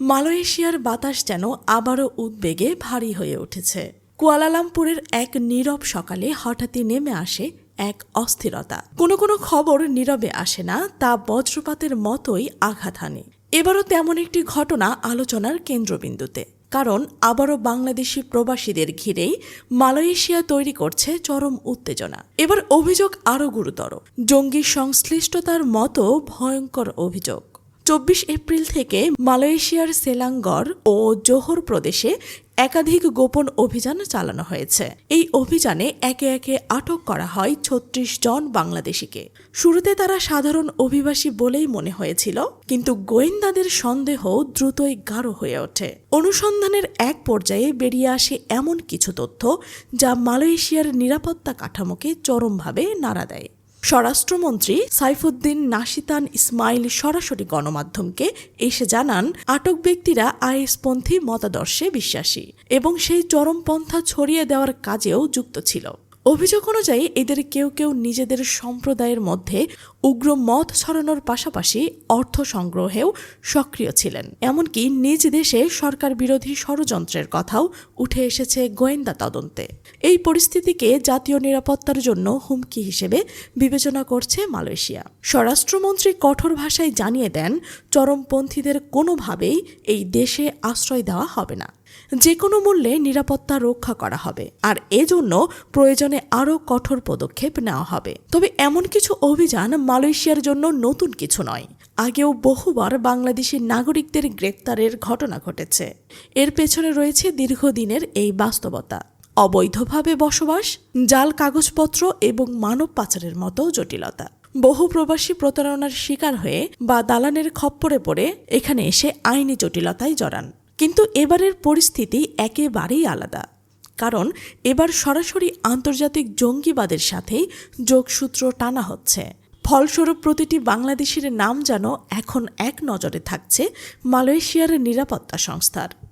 মালয়েশিয়ার বাতাস যেন আবারও উদ্বেগে ভারী হয়ে উঠেছে। কুয়ালালামপুরের এক নীরব সকালে হঠাৎই নেমে আসে এক অস্থিরতা। কোনো কোনো খবর নীরবে আসে না, তা বজ্রপাতের মতোই আঘাত হানে। এবারও তেমন একটি ঘটনা আলোচনার কেন্দ্রবিন্দুতে। কারণ, আবারও বাংলাদেশি প্রবাসীদের ঘিরেই মালয়েশিয়া তৈরি করছে চরম উত্তেজনা। এবার অভিযোগ আরও গুরুতর। জঙ্গি সংশ্লিষ্টতার মতো ভয়ঙ্কর অভিযোগ। চব্বিশ এপ্রিল থেকে মালয়েশিয়ার সেলাঙ্গর ও জোহর প্রদেশে একাধিক গোপন অভিযান চালানো হয়েছে। এই অভিযানে একে একে আটক করা হয় ছত্রিশ জন বাংলাদেশিকে। শুরুতে তারা সাধারণ অভিবাসী বলেই মনে হয়েছিল, কিন্তু গোয়েন্দাদের সন্দেহ দ্রুতই গাঢ় হয়ে ওঠে। অনুসন্ধানের এক পর্যায়ে বেরিয়ে আসে এমন কিছু তথ্য যা মালয়েশিয়ার নিরাপত্তা কাঠামোকে চরমভাবে নাড়া দেয়। স্বরাষ্ট্রমন্ত্রী সাইফুদ্দিন নাসিতান ইসমাইল সরাসরি গণমাধ্যমকে এসে জানান, আটক ব্যক্তিরা আইএসপন্থী মতাদর্শে বিশ্বাসী এবং সেই চরমপন্থা ছড়িয়ে দেওয়ার কাজেও যুক্ত ছিল। অভিযোগ অনুযায়ী এদের কেউ কেউ নিজেদের সম্প্রদায়ের মধ্যে উগ্র মত ছড়ানোর পাশাপাশি অর্থ সংগ্রহেও সক্রিয় ছিলেন। এমনকি নিজ দেশে সরকার বিরোধী ষড়যন্ত্রের কথাও উঠে এসেছে গোয়েন্দা তদন্তে। এই পরিস্থিতিকে জাতীয় নিরাপত্তার জন্য হুমকি হিসেবে বিবেচনা করছে মালয়েশিয়া। স্বরাষ্ট্রমন্ত্রী কঠোর ভাষায় জানিয়ে দেন, চরমপন্থীদের কোনোভাবেই এই দেশে আশ্রয় দেওয়া হবে না। যে কোনো মূল্যে নিরাপত্তা রক্ষা করা হবে, আর এজন্য প্রয়োজনে আরও কঠোর পদক্ষেপ নেওয়া হবে। তবে এমন কিছু অভিযান মালয়েশিয়ার জন্য নতুন কিছু নয়। আগেও বহুবার বাংলাদেশি নাগরিকদের গ্রেপ্তারের ঘটনা ঘটেছে। এর পেছনে রয়েছে দীর্ঘদিনের এই বাস্তবতা। অবৈধভাবে বসবাস, জাল কাগজপত্র এবং মানব পাচারের মতো জটিলতা। বহু প্রবাসী প্রতারণার শিকার হয়ে বা দালানের খপ্পরে পড়ে এখানে এসে আইনি জটিলতায় জড়ান। কিন্তু এবারের পরিস্থিতি একেবারেই আলাদা। কারণ এবার সরাসরি আন্তর্জাতিক জঙ্গিবাদের সাথেই যোগসূত্র টানা হচ্ছে। ফলস্বরূপ প্রতিটি বাংলাদেশের নাম যেন এখন এক নজরে থাকছে মালয়েশিয়ার নিরাপত্তা সংস্থার।